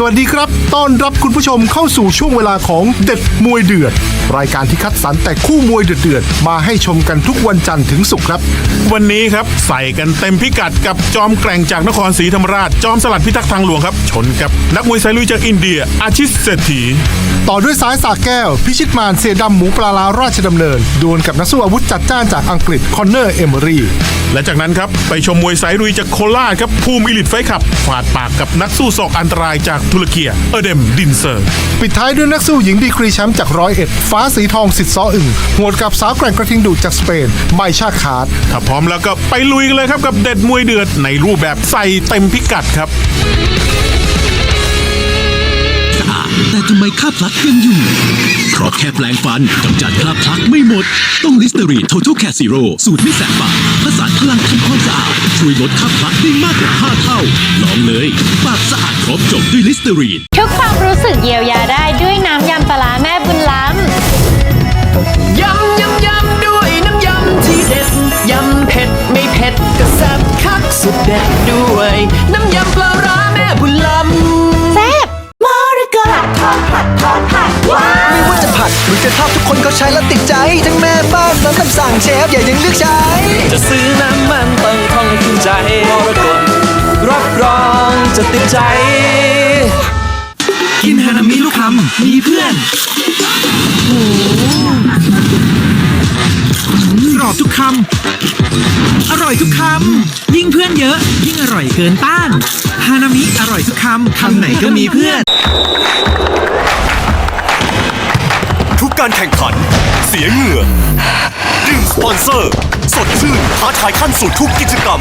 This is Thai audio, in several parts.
สวัสดีครับต้อนรับคุณผู้ชมเข้าสู่ช่วงเวลาของเด็ดมวยเดือด รายการที่คัดสรรแต่คู่มวยเดือดๆมาให้ชมกันทุกวันจันทร์ถึงศุกร์ครับ วันนี้ครับใส่กันเต็มพิกัดกับจอมแกร่งจากนครศรีธรรมราช จอมสลัดพิทักษ์ทางหลวงครับ ชนกับนักมวยไซลุยจากอินเดีย อาชิตเศรษฐี ต่อด้วยสายสากแก้ว พิชิตมารเสียดำหมูปลาลาราชดำเนินดวลกับนักสู้อาวุธจัดจ้านจากอังกฤษคอนเนอร์เอเมอรี่ และจากนั้นครับไปชมมวยไซลุยจากโคราชครับภูมิอิลิตไฟท์ขับฟาดปากกับนักสู้ศอกอันตรายจากตุรกีเออเดมดินเซอร์ ปิดท้ายด้วยนักสู้หญิงดีกรีแชมป์จากร้อยเอ็ดฟ้าสีทองสิทธิ์ซ้ออึ่งหวดกับสาวแกร่งกระทิงดุจากสเปนไมชาคาร์ดถ้าพร้อมแล้วก็ไปลุยกันเลยครับกับเด็ดมวยเดือดในรูปแบบใส่เต็มพิกัดครับสะอาดแต่ทำไมค่าบพลักยังอยู่ เพราะแค่แปลงฟันกำจัดค่าบพลักไม่หมด ต้องลิสเตอรีน Total Care Zero สูตรไม่แสบปากผสานพลังทำความสะอาด ช่วยลดค่าบพลักได้มากกว่า 5 เท่า ลองเลยปากสะอาดครบจบด้วยลิสเตอรีนทุกความรู้สึกเยียวยาได้ด้วยน้ำยำปลาร้าแม่บุญล้ยำยำยำด้วยน้ำยำที่เด็ดยำเผ็ดไม่เผ็ดก็แซ่บคักสุดเด็ดด้วย น้ำยำ ใช้แล้วติดใจทั้งแม่บ้านน้องคำสั่งเชฟอย่ายังเลือกใช้ จะซื้อน้ำมันต้องท่องให้ขึ้นใจมรกตรับรองจะติดใจ กินฮานามิลูกคำมีเพื่อนกรอบทุกคำ อร่อยทุกคำ ยิ่งเพื่อนเยอะ ยิ่งอร่อยเกินต้าน ฮานามิอร่อยทุกคำ คำไหนก็มีเพื่อน กการแข่งขัน เสียเหงื่อดื่มสปอนเซอร์ สดชื่นท้าทายขั้นสุดทุกกิจกรรม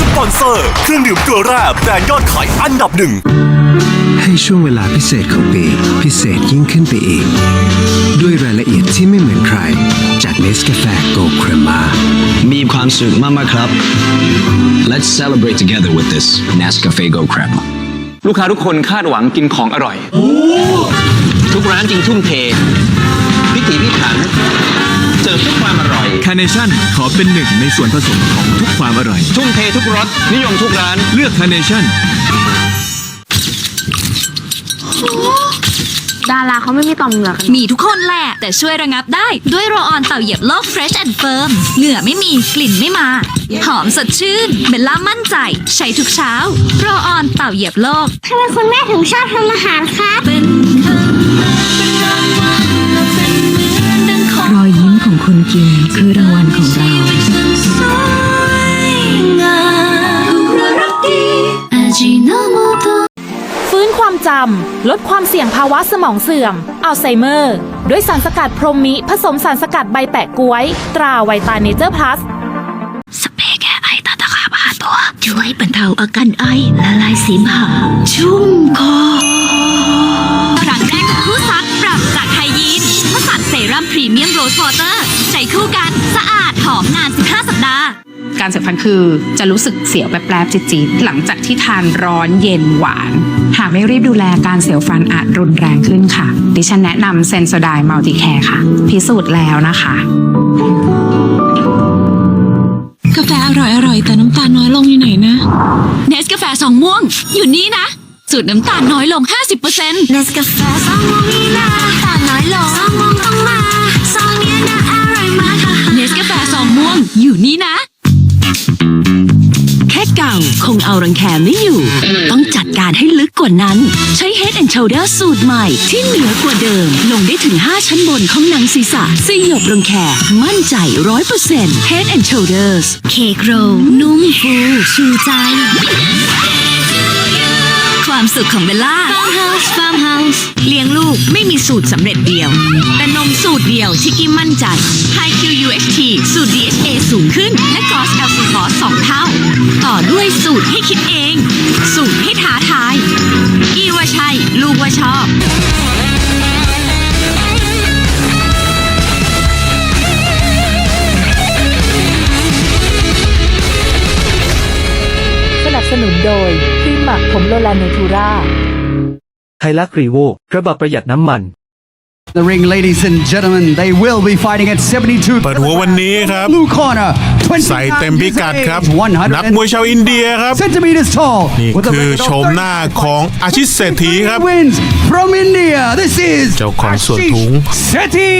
สปอนเซอร์ เครื่องดื่มเกลือแร่แบรนด์ยอดขายอันดับหนึ่ง ให้ช่วงเวลาพิเศษของปีพิเศษยิ่งขึ้นไปอีก ด้วยรายละเอียดที่ไม่เหมือนใคร จากเนสกาแฟโกครมามีความสุขมากๆครับ Let's celebrate together with this Nescafe Go Crab ลูกค้าทุกคนคาดหวังกินของอร่อย ทุกร้านจริงทุ่มเท พิถีพิถันเสิร์ฟทุกความอร่อย คาเนชั่นขอเป็นหนึ่งในส่วนผสมของทุกความอร่อย ทุ่มเททุกรสนิยมทุกร้าน เลือกคาเนชั่น ดาราเขาไม่มีต่อมเหงื่อกัน มีทุกคนแหละ แต่ช่วยระงับได้ด้วยโรลออนเต่าเหยียบโลก Fresh and Firm เหงื่อไม่มีกลิ่นไม่มา หอมสดชื่นเบลล่ามั่นใจ ใช้ทุกเช้า โรลออนเต่าเหยียบโลก ทำไมคุณแม่ถึงชอบทำอาหารคะเป็น คนกินคือรางวัลของเราสวยงามรักดีอาจิโนโมโตฟื้นความจำ ลดความเสี่ยงภาวะสมองเสื่อม อัลไซเมอร์ ด้วยสารสกัดพรหมิผสมสารสกัดใบแปะก๊วย ตราไวตาเนเจอร์พลัสสเปรย์แก้ไอตาตะขาบหาตัว ช่วยบรรเทาอาการไอละลายเสมหะชุ่มคอ สานเซรั่มพรีเมียมโรสวอเตอร์ใช้คู่กัน สะอาดหอมนาน 15 สัปดาห์ การเสียฟันคือจะรู้สึกเสียวแปลบๆจี๊ดๆหลังจากที่ทานร้อนเย็นหวาน หากไม่รีบดูแลการเสียวฟันอาจรุนแรงขึ้นค่ะ ดิฉันแนะนำเซนโซไดมัลติแคร์ค่ะ พิสูจน์แล้วนะคะกาแฟอร่อยอร่อยแต่น้ำตาลน้อยลงอยู่ไหนนะ เนสกาแฟสองม่วง อยู่นี่นะ สูตรน้ำตาลน้อยลง 50%เนสกาแฟสองม่วงนี่นะน้ำตาลน้อยลงสองม่วง องม่วงอยู่นี่นะ แค่เก่าคงเอารังแคไม่อยู่ ต้องจัดการให้ลึกกว่านั้น ใช้ Head and Shoulder สูตรใหม่ ที่เหนือกว่าเดิม ลงได้ถึง 5 ชั้นบนของหนังศีรษะสยบรังแคมั่นใจ 100% Head and Shoulders เคกโรนุ่มฟูชูใจ ความสุขของเบลล่า Farmhouse Farmhouse เลี้ยงลูกไม่มีสูตรสำเร็จเดียว แต่นมสูตรเดียวที่กี้มั่นใจ High QUHT สูตร DHA สูงขึ้น และ Gos l c อส2เท่า ต่อด้วยสูตรให้คิดเอง สูตรให้ท้าทาย กี้ว่าใช่ ลูกว่าชอบ ผมโลลาเนทูราไทลักรีโวกระบะประหยัดน้ำมัน The ring, ladies and gentlemen, they will be fighting at 72. เปิดหัววันนี้ครับ Blue corner, ใส่เต็ม29พิกัด years of ครับ age, นักมวยชาวอินเดียครับ centimeters tall. นี่ with a คือ record of โฉมหน้าของอาชิตเศรษฐีครับ wins from India. This is เจ้าของส่วนถุง Seti.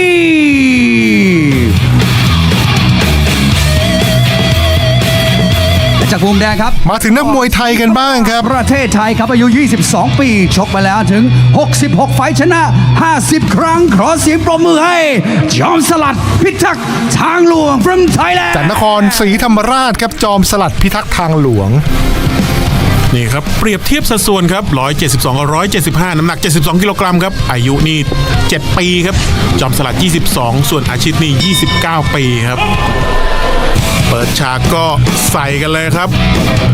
จากมุมแดงครับ มาถึงนักมวยไทยกันบ้างครับ ประเทศไทยครับอายุ 22 ปี ชกมาแล้วถึง 66 ไฟท์ชนะ 50 ครั้ง ขอเสียงปรบมือให้ จอมสลัดพิทักษ์ทางหลวง from Thailand จากนครศรีธรรมราชครับจอมสลัดพิทักษ์ทางหลวงนี่ครับ เปรียบเทียบสัดส่วนครับ 172 175 น้ำหนัก 72 กิโลกรัมครับ อายุนี่ 7 ปีครับ จอมสลัด 22 ส่วนอาชิตนี่ 29 ปีครับ เปิดฉากก็ใส่กันเลยครับ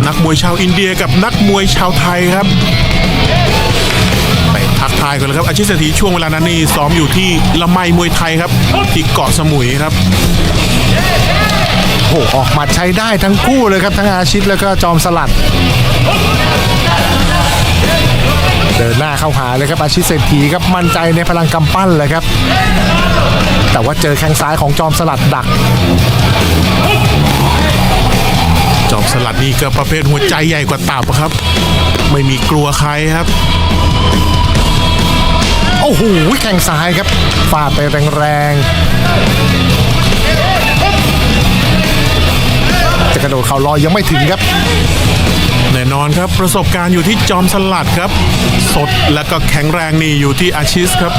นักมวยชาวอินเดียกับนักมวยชาวไทยครับไปทักทายกันเลยครับ อาชิตเศรษฐีช่วงเวลานั้นนี่ซ้อมอยู่ที่ละไมมวยไทยครับ ที่เกาะสมุยครับโอ้ออกหมัดใช้ได้ทั้งคู่เลยครับ ทั้งอาชิตแล้วก็จอมสลัด เดินหน้าเข้าหาเลยครับอาชิตเศรษฐีครับมั่นใจในพลังกำปั้นเลยครับ แต่ว่าเจอแข้งซ้ายของจอมสลัดดัก จอมสลัดนี่ก็ประเภทหัวใจใหญ่กว่าตับครับ ไม่มีกลัวใครครับโอ้โหแข้งซ้ายครับฟาดไปแรงๆจะกระโดดเข่าลอยยังไม่ถึงครับแน่นอนครับประสบการณ์อยู่ที่จอมสลัดครับ สดและก็แข็งแรงนี่อยู่ที่อาชิสครับ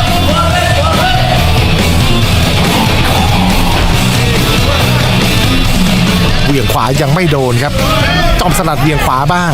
เหวี่ยงขวายังไม่โดนครับ จอมสลัดเหวี่ยงขวาบ้าง